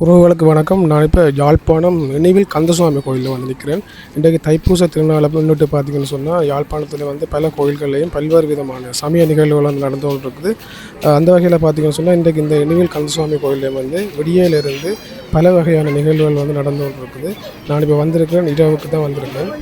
உறவுகளுக்கு வணக்கம். நான் இப்போ யாழ்ப்பாணம் நினைவில் கந்தசுவாமி கோயிலில் வந்து நிற்கிறேன் இன்றைக்கு தைப்பூச திருநாளை முன்னிட்டு பார்த்தீங்கன்னு சொன்னால் யாழ்ப்பாணத்தில் வந்து பல கோயில்கள்லையும் பல்வேறு விதமான சமய நிகழ்வுகள் வந்து நடந்து கொண்டு இருக்குது அந்த வகையில் பார்த்தீங்கன்னு சொன்னால் இன்றைக்கு இந்த நினைவில் கந்தசுவாமி கோயிலில் வந்து விடியலிருந்து பல வகையான நிகழ்வுகள் வந்து நடந்து கொண்டு இருக்குது நான் இப்போ வந்திருக்கிறேன் இரவுக்கு தான் வந்திருக்கேன்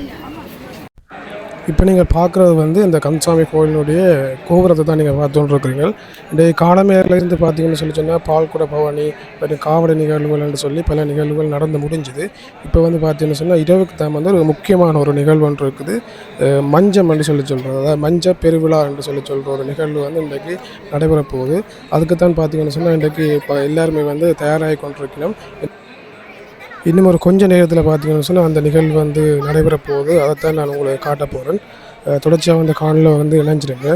இப்போ நீங்கள் பார்க்குறது வந்து இந்த கந்தசாமி கோயிலினுடைய கோபுரத்தை தான் நீங்கள் பார்த்துட்டு இருக்கிறீங்க இன்றைய காலமேலேருந்து பார்த்தீங்கன்னு சொல்லி சொன்னால் பால்குட பவானி மற்றும் காவடி நிகழ்வுகள்னு சொல்லி பல நிகழ்வுகள் நடந்து முடிஞ்சுது. இப்போ வந்து பார்த்தீங்கன்னு சொன்னால் இரவுக்கு தான் வந்து ஒரு முக்கியமான ஒரு நிகழ்வு ஒன்று இருக்குது. மஞ்சம் என்று சொல்லி சொல்கிறது அதாவது மஞ்ச பெருவிழா என்று சொல்லி சொல்கிற ஒரு நிகழ்வு வந்து இன்றைக்கு நடைபெற போகுது அதுக்கு தான் பார்த்தீங்கன்னு சொன்னால் இன்றைக்கு இப்போ எல்லாருமே வந்து தயாராகி கொண்டிருக்கணும். இன்னும் ஒரு கொஞ்ச நேரத்தில் பார்த்தீங்கன்னு சொன்னால் அந்த நிகழ்வு வந்து நடைபெற போகுது அதைத்தான் நான் உங்களுக்கு காட்ட போகிறேன் தொடர்ச்சியாக வந்து காணொலியில் வந்து இணைஞ்சிருங்க.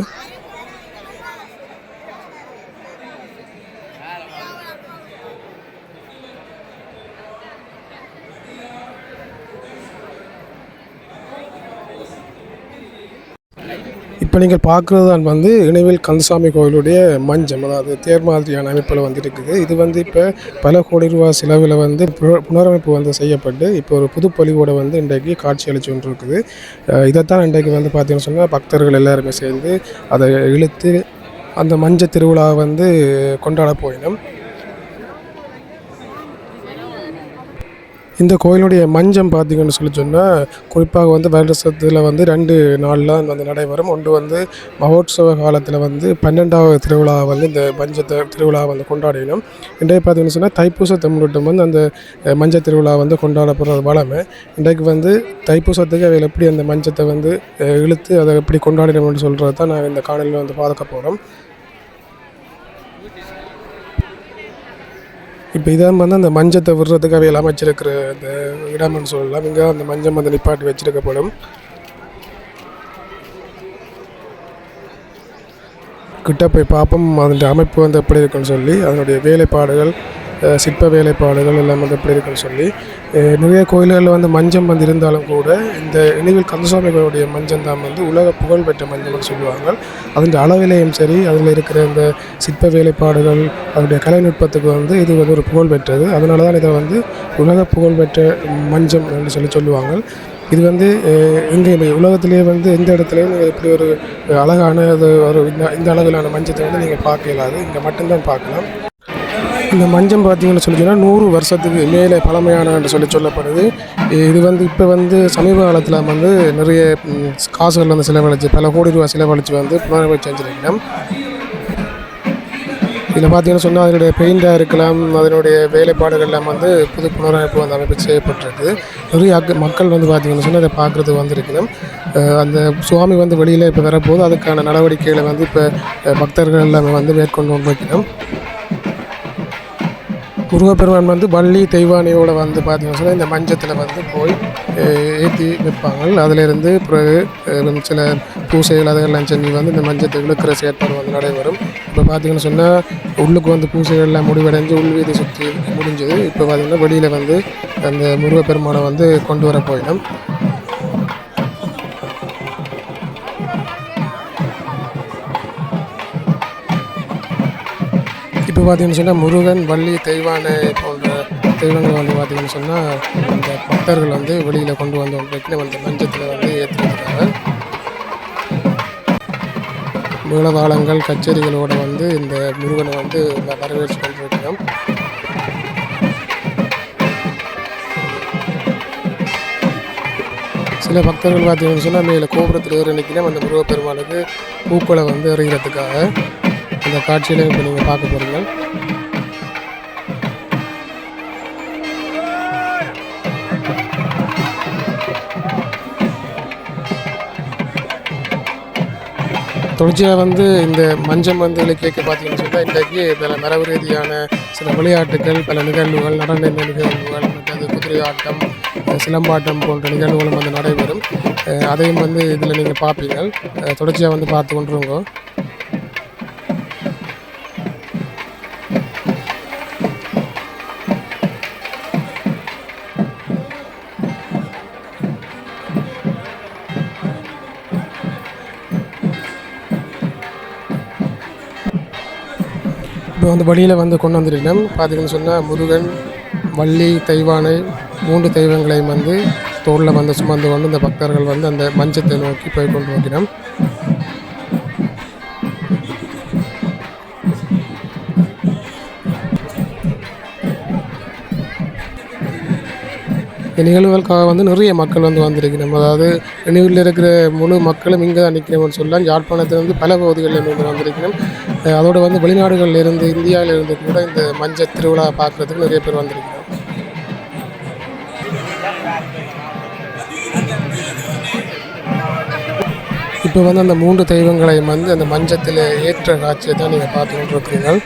இப்போ நீங்கள் பார்க்குறது தான் வந்து இணைவில் கந்தசாமி கோயிலுடைய மஞ்சம் அதாவது தேர் மாதிரியான அமைப்பில் வந்து இருக்குது இது வந்து இப்போ பல கோடி ரூபா செலவில் வந்து புனரமைப்பு வந்து செய்யப்பட்டு இப்போ ஒரு புதுப்பொலிவோட வந்து இன்றைக்கு காட்சி அளிச்சு கொண்டு இருக்குது இதைத்தான் இன்றைக்கு வந்து பார்த்தீங்கன்னு சொன்னால் பக்தர்கள் எல்லாருமே சேர்ந்து அதை இழுத்து அந்த மஞ்ச திருவிழாவை வந்து கொண்டாட போயினோம். இந்த கோயிலுடைய மஞ்சம் பார்த்தீங்கன்னு சொல்லி சொன்னால் குறிப்பாக வந்து வருடத்தில் வந்து ரெண்டு நாளில் வந்து நடைபெறும். ஒன்று வந்து மகோத்சவ காலத்தில் வந்து பன்னெண்டாவது திருவிழா வந்து இந்த மஞ்சத்தை திருவிழா வந்து கொண்டாடினோம். இன்றைக்கு பார்த்தீங்கன்னு சொன்னால் தைப்பூச தமிழ்ட்டம் வந்து அந்த மஞ்ச திருவிழா வந்து கொண்டாடப்படுறது வளமை. இன்றைக்கு வந்து தைப்பூசத்துக்கு அவையில் எப்படி அந்த மஞ்சத்தை வந்து இழுத்து அதை எப்படி கொண்டாடினோம்னு சொல்கிறது தான் நான் இந்த காணொலியில் வந்து பார்க்க போகிறோம் இப்போ இதான் வந்து அந்த மஞ்சத்தை விடுறதுக்காக எல்லாம் வச்சிருக்கிற அந்த இடம்னு சொல்லலாம் இங்கே அந்த மஞ்சள் வந்து நிப்பாட்டி வச்சிருக்கப்படும். கிட்ட போய் பார்ப்போம் அதனுடைய அமைப்பு வந்து எப்படி இருக்குன்னு சொல்லி அதனுடைய வேலைப்பாடுகள் சிற்ப வேலைப்பாடுகள் எல்லாம் வந்து எப்படி இருக்குன்னு சொல்லி நிறைய கோயில்களில் வந்து மஞ்சம் வந்து இருந்தாலும் கூட இந்த இனிவில் கந்தசாமி கோயிலுடைய மஞ்சம் தான் வந்து உலக புகழ் பெற்ற மஞ்சம்னு சொல்லுவாங்க. அதன் அளவிலையும் சரி அதில் இருக்கிற இந்த சிற்ப வேலைப்பாடுகள் அதனுடைய கலைநுட்பத்துக்கு வந்து இது வந்து ஒரு புகழ் பெற்றது. அதனால தான் இதை வந்து உலக புகழ் பெற்ற மஞ்சம் என்று சொல்லி சொல்லுவாங்க. இது வந்து இங்கே உலகத்திலேயே வந்து எந்த இடத்துலையும் நீங்கள் இப்படி ஒரு அழகான அது ஒரு இந்த இந்த அளவிலான மஞ்சத்தை வந்து நீங்கள் பார்க்க இயலாது. இங்கே மட்டும்தான் பார்க்கலாம். இந்த மஞ்சம் பார்த்தீங்கன்னு சொல்லி சொன்னால் நூறு வருஷத்துக்கு மேலே பழமையான என்று சொல்லி சொல்லப்படுது. இது வந்து இப்போ வந்து சமீப காலத்தில் வந்து நிறைய காசுகள் வந்து செலவழிச்சு பல கோடி ரூபா செலவழித்து வந்து புனரமைப்பு செஞ்சிருக்கணும் இதில் பார்த்தீங்கன்னு சொன்னால் அதனுடைய பெயிண்டாக இருக்கலாம் அதனுடைய வேலைப்பாடுகள் எல்லாம் வந்து புது புனரமைப்பு வந்து அமைப்பு செய்யப்பட்டிருக்கு. நிறைய மக்கள் வந்து பார்த்தீங்கன்னு சொன்னால் அதை பார்க்குறது வந்திருக்கணும் அந்த சுவாமி வந்து வெளியில் இப்போ வரப்போது அதுக்கான நடவடிக்கைகளை வந்து இப்போ பக்தர்கள் எல்லாமே வந்து மேற்கொண்டு வைக்கணும் முருகப்பெருமான் வந்து வள்ளி தெய்வானியோடு வந்து பார்த்திங்கன்னு சொன்னால் இந்த மஞ்சத்தில் வந்து போய் ஏற்றி வைப்பாங்க. அதிலிருந்து பிறகு சில பூசைகள் அதெல்லாம் செஞ்சு வந்து இந்த மஞ்சத்தை இழுக்கிற செயற்பாடு வந்து நடைபெறும். இப்போ பார்த்திங்கன்னு சொன்னால் உள்ளுக்கு வந்து பூசைகள்லாம் முடிவடைஞ்சு உள்வீதி சுற்றி முடிஞ்சது. இப்போ பார்த்திங்கன்னா வெளியில் வந்து அந்த முருகப்பெருமானை வந்து கொண்டு வர போயிடும். இப்போ பார்த்தீங்கன்னு சொன்னால் முருகன் வள்ளி தெய்வானை போன்ற தெய்வங்கள் வந்து பார்த்தீங்கன்னு சொன்னால் அந்த பக்தர்கள் வந்து வெளியில் கொண்டு வந்து வைக்கல அந்த மஞ்சத்தில் வந்து ஏற்றுக்கிறாங்க மேளதாளங்கள் கச்சேரிகளோட வந்து இந்த முருகனை வந்து வரவேற்று கொண்டிருக்கிறோம். சில பக்தர்கள் பார்த்தீங்கன்னு சொன்னால் மேலே கோபுரத்தில் ஏறி நிற்கணும் அந்த முருகப்பெருமாளுக்கு பூக்களை வந்து எறிகிறதுக்காக அந்த காட்சியில இப்போ நீங்கள் பார்க்க போகிறீங்க தொடர்ச்சியாக வந்து இந்த மஞ்சம் வந்து இலக்கியக்க பார்த்தீங்கன்னு சொன்னால் இன்றைக்கு பல மரபு ரீதியான சில விளையாட்டுகள் பல நிகழ்வுகள் நடன நிகழ்வுகள் மற்றது குதிரை ஆட்டம் சிலம்பாட்டம் போன்ற நிகழ்வுகளும் வந்து நடைபெறும். அதையும் வந்து இதில் நீங்கள் பார்ப்பீங்க தொடர்ச்சியாக வந்து பார்த்து கொண்டுருங்க. இப்போ வந்து வழியில் வந்து கொண்டு வந்திருக்கேன் பார்த்தீங்கன்னு சொன்னால் முருகன் வள்ளி தெய்வானை மூன்று தெய்வங்களையும் வந்து தோளில் வந்து சுமந்து கொண்டு இந்த பக்தர்கள் வந்து அந்த மஞ்சத்தை நோக்கி போய் கொண்டு வருகிறோம் இந்த நிகழ்வுகளுக்காக வந்து நிறைய மக்கள் வந்து வந்திருக்கிறோம். அதாவது நினைவில் இருக்கிற முழு மக்களும் இங்கே தான் நிற்கிறோம்னு சொல்லலாம் யாழ்ப்பாணத்திலிருந்து பல பகுதிகளில் வந்து வந்திருக்கிறோம். அதோடு வந்து வெளிநாடுகளில் இருந்து இந்தியாவில் இருந்து கூட இந்த மஞ்சள் திருவிழா பார்க்குறதுக்கு நிறைய பேர் வந்திருக்கிறோம். இப்போ வந்து அந்த மூன்று தெய்வங்களையும் வந்து அந்த மஞ்சத்தில் ஏற்ற காட்சியை தான் நீங்கள் பார்த்து கொண்டிருக்கிறீர்கள்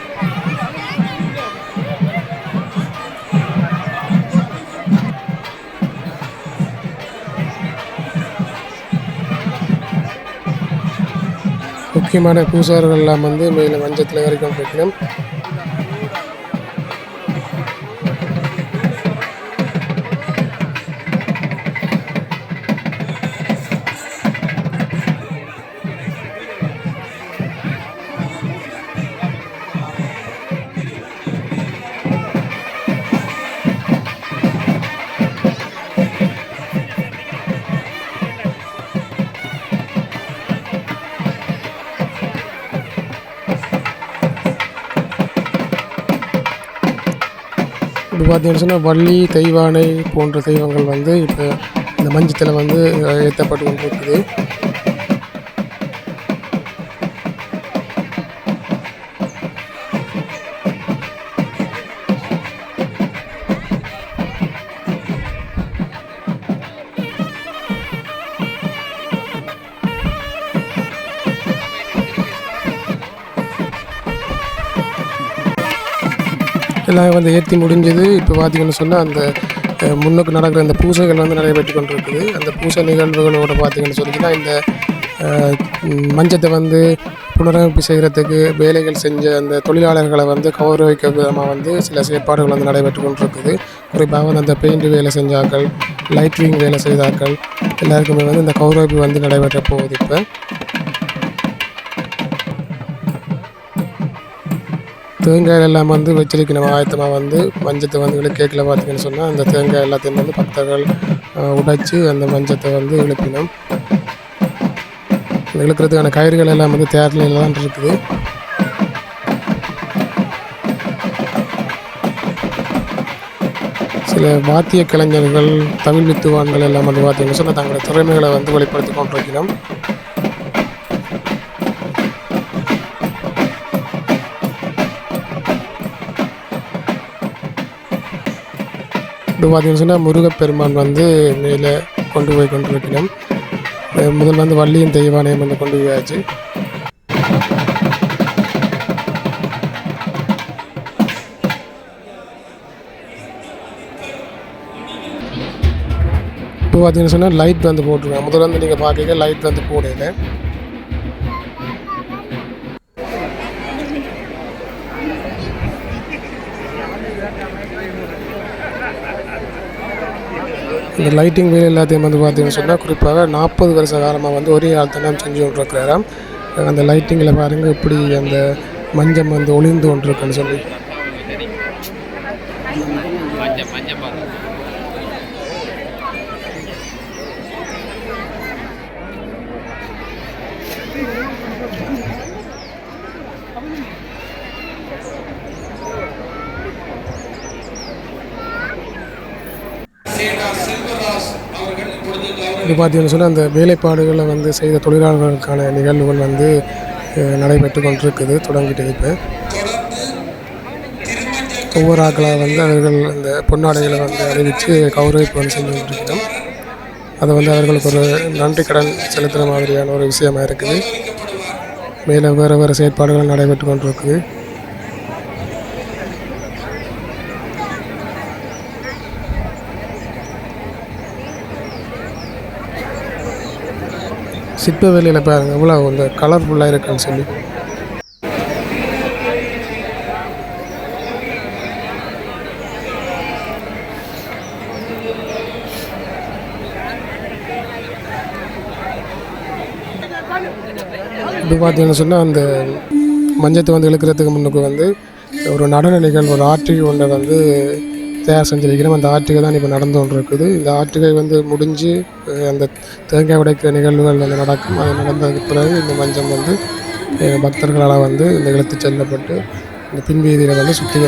முக்கியமான பூசார்கள் எல்லாம் வந்து மேலே மஞ்சத்தில் வரைக்கும் வைக்கணும் பார்த்தீங்கன்னு சொன்னால் வள்ளி தெய்வானை போன்ற தெய்வங்கள் வந்து இப்போ இந்த மஞ்சத்தில் வந்து ஏற்றப்பட்டு கொண்டிருக்குது. எல்லாம் வந்து ஏற்றி முடிஞ்சது. இப்போ பார்த்தீங்கன்னு சொன்னால் அந்த முன்னுக்கு நடக்கிற அந்த பூசைகள் வந்து நடைபெற்று கொண்டிருக்குது அந்த பூசை நிகழ்வுகளோட பார்த்திங்கன்னு சொன்னீங்கன்னா இந்த மஞ்சத்தை வந்து புனரமைப்பு செய்கிறதுக்கு வேலைகள் செஞ்ச அந்த தொழிலாளர்களை வந்து கௌரவிக்க விதமாக வந்து சில செயற்பாடுகள் வந்து நடைபெற்று கொண்டிருக்குது. குறிப்பாக வந்து அந்த பெயிண்ட் வேலை செஞ்சாக்கள் லைட்ரிங் வேலை செய்தாக்கள் எல்லாருக்குமே வந்து இந்த கௌரவிப்பு வந்து நடைபெற்ற போகுது இப்போ. தேங்காய் எல்லாம் வந்து வச்சிருக்கணும். ஆயத்தமாக வந்து மஞ்சத்தை வந்து இழுக்கேக்கில் பார்த்தீங்கன்னு சொன்னால் அந்த தேங்காய் எல்லாத்தையும் வந்து பக்தர்கள் உடைச்சி உடைச்சு அந்த மஞ்சத்தை வந்து இழுப்பினோம் இழுக்கிறதுக்கான கயிறுகள் எல்லாம் வந்து தேர் தான் இருக்குது. சில வாத்திய கலைஞர்கள் தமிழ் வித்துவான்கள் எல்லாம் வந்து பார்த்தீங்கன்னு சொன்னால் தங்களுடைய திறமைகளை வந்து வெளிப்படுத்தி கொண்டிருக்கிறோம். இப்போ பார்த்தீங்கன்னு சொன்னால் முருகப்பெருமான் வந்து மேலே கொண்டு போய் கொண்டு வைக்கணும் முதல் வந்து வள்ளியின் தெய்வாலயம் வந்து கொண்டு போயாச்சு. இப்போ பார்த்தீங்கன்னு சொன்னால் லைட் வந்து போட்டிருக்கேன் முதல்ல வந்து நீங்கள் பார்க்கல லைட் வந்து போடல. இந்த லைட்டிங் வேலை எல்லாத்தையும் வந்து பார்த்தீங்கன்னு சொன்னால் குறிப்பாக நாற்பது வருஷ காலமாக வந்து ஒரே ஆள் தான் செஞ்சு கொண்டிருக்கிறாராம். அந்த லைட்டிங்கில் பாருங்கள் இப்படி அந்த மஞ்சம் வந்து ஒளிந்து கொண்டிருக்குன்னு சொல்லி. இது பார்த்தீங்கன்னு சொன்னால் அந்த வேலைப்பாடுகளை வந்து செய்த தொழிலாளர்களுக்கான நிகழ்வுகள் வந்து நடைபெற்று கொண்டிருக்குது தொடங்கிட்டு இப்போ ஒவ்வொரு ஆக்களாக வந்து அவர்கள் அந்த பொன்னாடைகளை வந்து அறிவித்து கௌரவிப்பு வந்து செஞ்சு கொண்டிருக்கிறோம். அதை வந்து அவர்களுக்கு ஒரு நன்றி கடன் செலுத்துகிற மாதிரியான ஒரு விஷயமாக இருக்குது. மேலே வேறு வேறு செயற்பாடுகள் நடைபெற்று கொண்டிருக்குது. சிற்ப வேலையில் பாருங்க எவ்வளோ வந்து கலர்ஃபுல்லாக இருக்குன்னு சொல்லி. இது பார்த்தீங்கன்னு சொன்னால் அந்த மஞ்சத்தை வந்து இழுக்கிறதுக்கு முன்னுக்கு வந்து ஒரு நடன நிகழ்வு ஒரு ஆற்றி ஒன்றை வந்து தயார் செஞ்சிருக்கிறோம் அந்த ஆற்றுகை தான் இப்போ நடந்து கொண்டு இருக்குது இந்த ஆற்றுகை வந்து முடிஞ்சு அந்த தேங்காய் உடைக்கிற நிகழ்வுகள் வந்து நடக்கும். அது நடந்ததுக்கு பிறகு இந்த மஞ்சள் வந்து பக்தர்களால் வந்து இந்த இழுத்து செல்லப்பட்டு இந்த பின்வீதியில் வந்து சுற்றி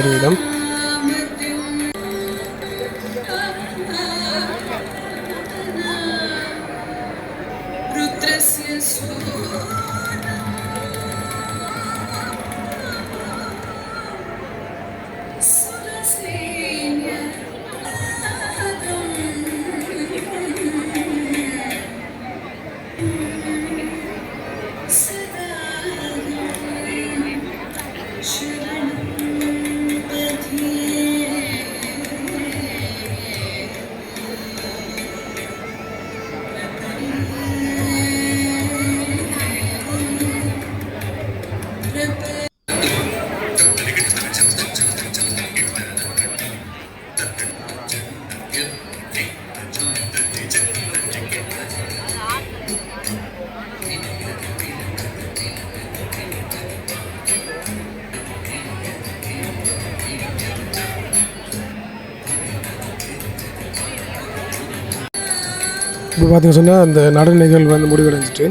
இப்போ பார்த்திங்க சொன்னால் அந்த நடன நிகழ்வு வந்து முடிவடைஞ்சிட்டு.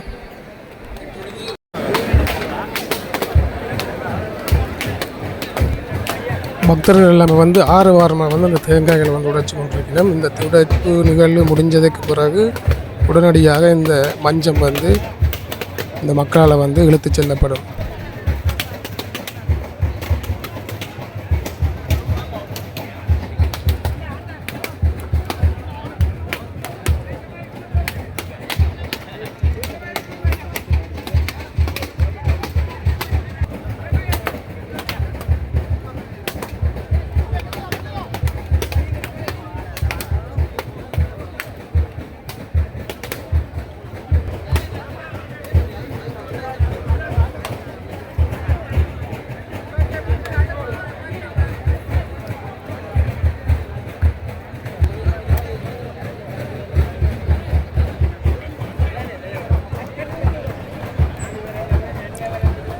பக்தர்கள் எல்லாமே வந்து ஆறு வாரமாக வந்து அந்த தேங்காய்களை வந்து உடைச்சு கொண்டிருக்கிறோம் இந்த உடைப்பு நிகழ்வு முடிஞ்சதுக்கு பிறகு உடனடியாக இந்த மஞ்சம் வந்து இந்த மக்களால் வந்து இழுத்துச் செல்லப்படும்.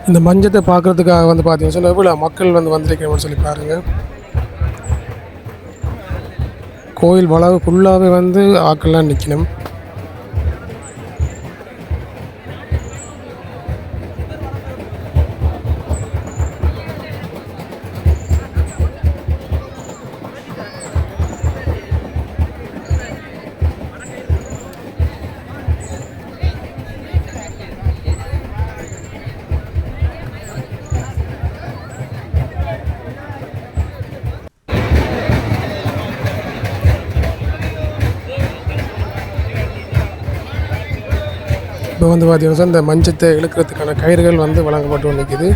இந்த மஞ்சத்தை பார்க்குறதுக்காக வந்து பார்த்தீங்கன்னா சொன்னால் எவ்வளோ மக்கள் வந்து வந்திருக்கிறோம்னு சொல்லி பாருங்கள் கோயில் வளவு ஃபுல்லாகவே வந்து ஆக்கள்லாம் நிற்கணும் இப்போ வந்து பார்த்தீங்கன்னா இந்த மஞ்சத்தை இழுக்கிறதுக்கான கயிறுகள் வந்து வழங்கப்பட்டு நிற்கிது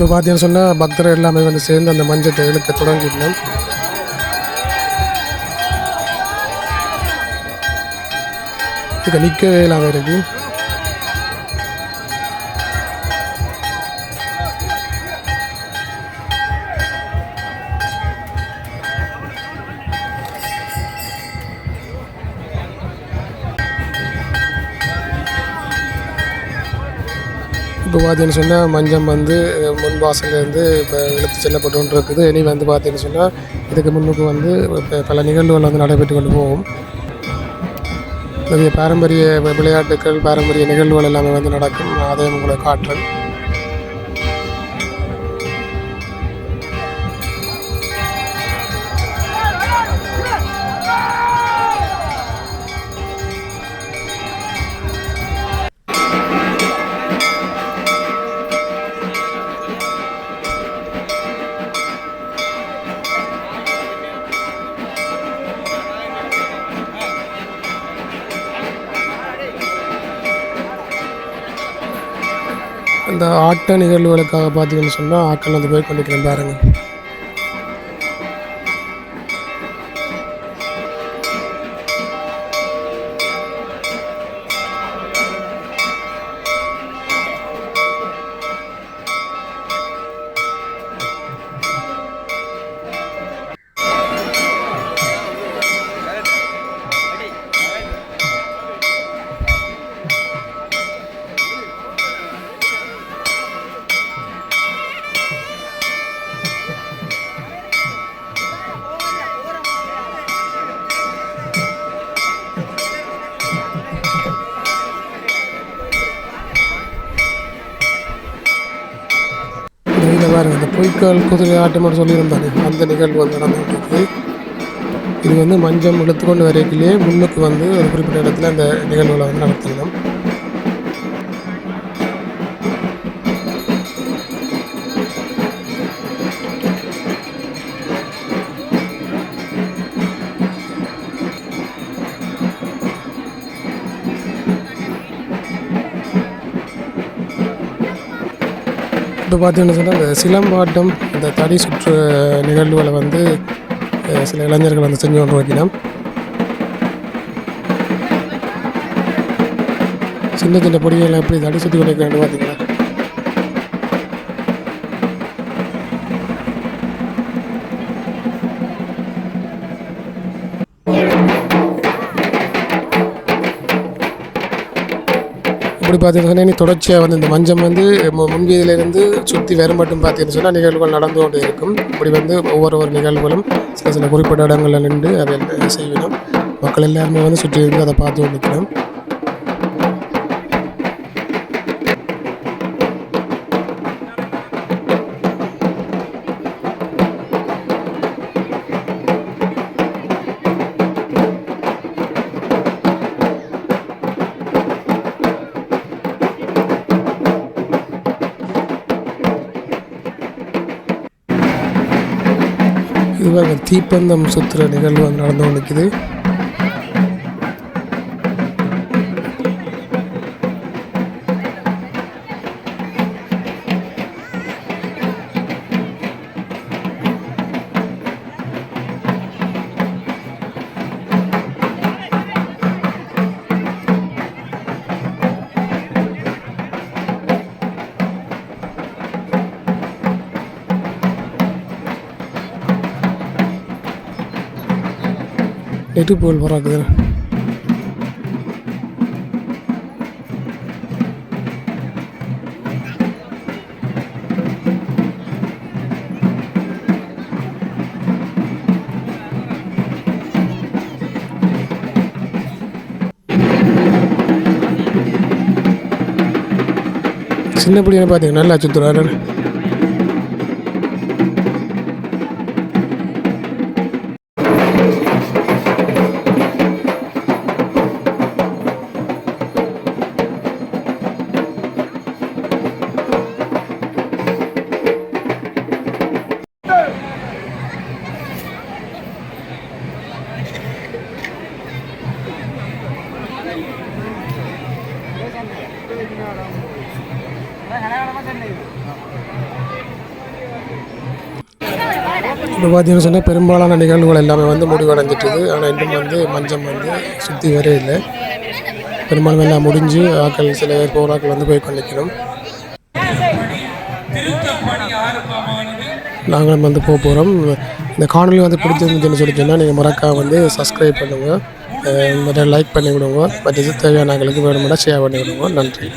இப்போ பார்த்தீங்கன்னு சொன்னால் பக்தர் எல்லாமே வந்து சேர்ந்து அந்த மஞ்சத்தை இழுக்க தொடங்கிடணும். இதுக்கு நிற்கவே இல்லாமல் இருக்கு. பார்த்தீங்கன்னு சொன்னால் மஞ்சம் வந்து அஹ், முன் வாசல்லேருந்து இப்போ இழுத்து செல்லப்பட்டு இருக்குது. இனி வந்து பார்த்தீங்கன்னு சொன்னால் இதுக்கு முன்னுக்கு வந்து இப்போ பல நிகழ்வுகள் வந்து நடைபெற்று கொண்டு போகும். நிறைய பாரம்பரிய விளையாட்டுக்கள் பாரம்பரிய நிகழ்வுகள் எல்லாமே வந்து நடக்கும். அதையும் உங்களை காட்டுறேன். இந்த ஆட்ட நிகழ்வுகளுக்காக பார்த்தீங்கன்னு சொன்னால் ஆட்கள் வந்து போய் கொண்டிருக்கிறேன் கிளம்பாருங்க பாருங்க இந்த பொய்க்கால் குதிரை ஆட்டம்னு சொல்லியிருந்தாரு. அந்த நிகழ்வு வந்து நடந்துகிட்டு இருக்குது இது வந்து மஞ்சம் இழுத்துக்கொண்டு வரைக்கிலேயே முன்னுக்கு வந்து ஒரு குறிப்பிட்ட இடத்துல அந்த நிகழ்வுகளை வந்து நடத்தினோம். இப்போ பார்த்தீங்கன்னு சொன்னால் இந்த சிலம்பாட்டம் இந்த தடி சுற்று நிகழ்வுகளை வந்து சில இளைஞர்கள் வந்து செஞ்சு கொண்டு வைக்கணும் சின்ன சின்ன பொடிகளை எப்படி தடி சுற்றி கொண்டு வைக்கிறான்னு பார்த்தீங்கன்னா அப்படி பார்த்தீங்கன்னா நீ தொடர்ச்சியாக வந்து இந்த மஞ்சம் வந்து மு- முன்வீதியிலிருந்து சுற்றி வேறு மட்டும் பார்த்தீங்கன்னு சொன்னால் நிகழ்வுகள் நடந்து கொண்டு இருக்கும். இப்படி வந்து ஒவ்வொரு ஒரு நிகழ்வுகளும் சில சில குறிப்பிட்ட இடங்களில் நின்று அதை செய்யணும். மக்கள் எல்லாருமே வந்து சுற்றி இருந்து அதை பார்த்து கொண்டிருக்கணும். தீப்பந்தம் சுற்றுற நிகழ்வு நடந்து கொண்டிருக்குது. போல் பறக்குது சின்ன பிள்ளைங்க பார்த்தீங்க நல்லா சுற்றுறாரு இப்போ பார்த்தீங்கன்னு சொன்னால் பெரும்பாலான நிகழ்வுகள் எல்லாமே வந்து முடிவடைஞ்சிட்டுது. ஆனால் இன்னும் வந்து மஞ்சம் வந்து சுற்றி வரே இல்லை. பெரும்பாலும் எல்லாம் முடிஞ்சு ஆக்கள் சில பேர் போராக்கள் வந்து போய் கொண்டிருக்கிறோம். நாங்களும் வந்து போக போகிறோம் இந்த காணொலி வந்து பிடிச்சிருந்துச்சுன்னு சொல்லி சொன்னால் நீங்கள் மறக்காம வந்து சப்ஸ்கிரைப் பண்ணுங்கள் லைக் பண்ணி விடுங்க பட் இது தேவையான ஆட்களுக்கு வேணுமென்னா ஷேர் பண்ணி விடுங்க நன்றி.